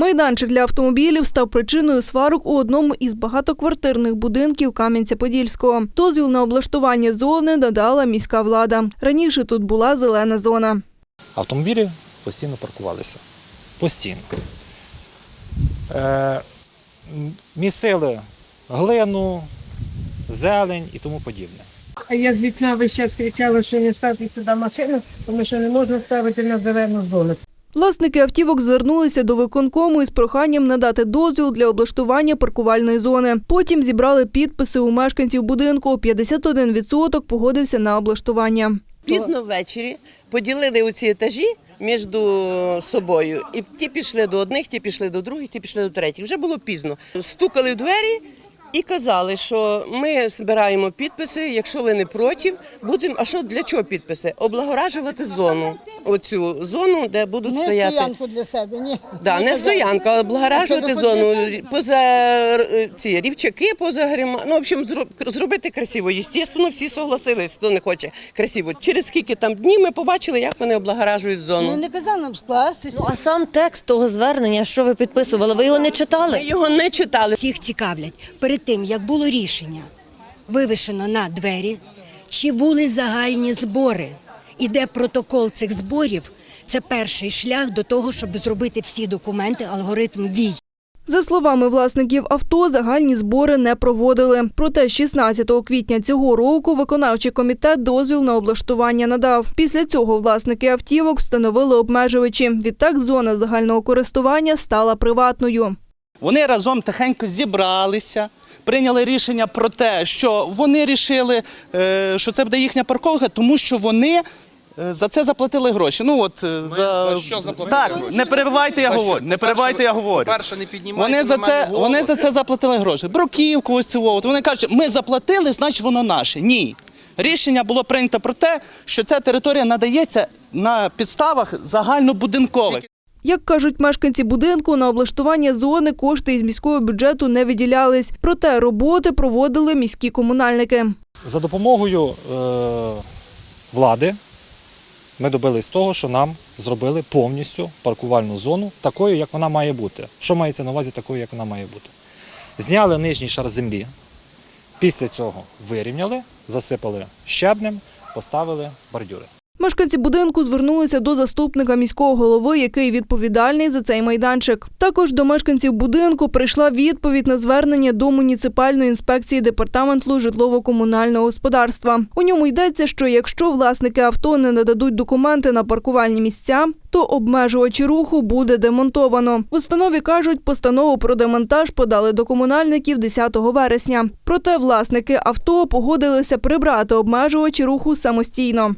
Майданчик для автомобілів став причиною сварок у одному із багатоквартирних будинків Кам'янця-Подільського. Дозвіл на облаштування зони надала міська влада. Раніше тут була зелена зона. Автомобілі постійно паркувалися. Постійно. Е, місили глину, зелень і тому подібне. А я з вікна весь час кричала, що не ставте сюди машину, тому що не можна ставити на зелену зону. Власники автівок звернулися до виконкому із проханням надати дозвіл для облаштування паркувальної зони. Потім зібрали підписи у мешканців будинку. 51% погодився на облаштування. Пізно ввечері поділили оці етажі між собою. І ті пішли до одних, ті пішли до других, ті пішли до третіх. Вже було пізно. Стукали в двері і казали, що ми збираємо підписи. Якщо ви не проти, будемо. А що для чого підписи? Облагоражувати зону. Оцю зону, де будуть Не стояти. стоянку для себе, ні. Да, не стоянка, а облагоражувати зону, поза е, ці рівчаки, поза грима. Ну, в общем, зробити красиво. Єстественно, всі согласились, хто не хоче красиво. Через скільки там днів ми побачили, як вони облагоражують Ну зону. не казав нам скластися. Ну, а сам текст того звернення, що ви підписували, ви його не Ми читали? його не читали. Всіх цікавлять перед тим, як було рішення вивішено на двері, чи були загальні збори, і де протокол цих зборів. Це перший шлях до того, щоб зробити всі документи, алгоритм дій. За словами власників авто, загальні збори не проводили. Проте 16 квітня цього року виконавчий комітет дозвіл на облаштування надав. Після цього власники автівок встановили обмежувачі. Відтак зона загального користування стала приватною. Вони разом тихенько зібралися, прийняли рішення про те, що вони рішили, е, що це буде їхня парковка, тому що вони. е, За це заплатили гроші. Ну от е, за, за що заплатили так, гроші? не перебивайте, я За що? говорю. Не По-перше, перебивайте, я говорю. по-перше, не піднімайте Вони за це голову. вони за це заплатили гроші. Бруківку, ось цього. От Вони кажуть, ми заплатили, значить воно наше. Ні. Рішення було прийнято про те, що ця територія надається на підставах загальнобудинкових. Як кажуть мешканці будинку, на облаштування зони кошти із міського бюджету не виділялись. Проте роботи проводили міські комунальники. За допомогою е, влади ми добились того, що нам зробили повністю паркувальну зону такою, як вона має бути. Що мається на увазі такою, як вона має бути? Зняли нижній шар землі, після цього вирівняли, засипали щебнем, поставили бордюри. Мешканці будинку звернулися до заступника міського голови, який відповідальний за цей майданчик. Також до мешканців будинку прийшла відповідь на звернення до муніципальної інспекції департаменту житлово-комунального господарства. У ньому йдеться, що якщо власники авто не нададуть документи на паркувальні місця, то обмежувачі руху буде демонтовано. В установі кажуть, постанову про демонтаж подали до комунальників 10 вересня. Проте власники авто погодилися прибрати обмежувачі руху самостійно.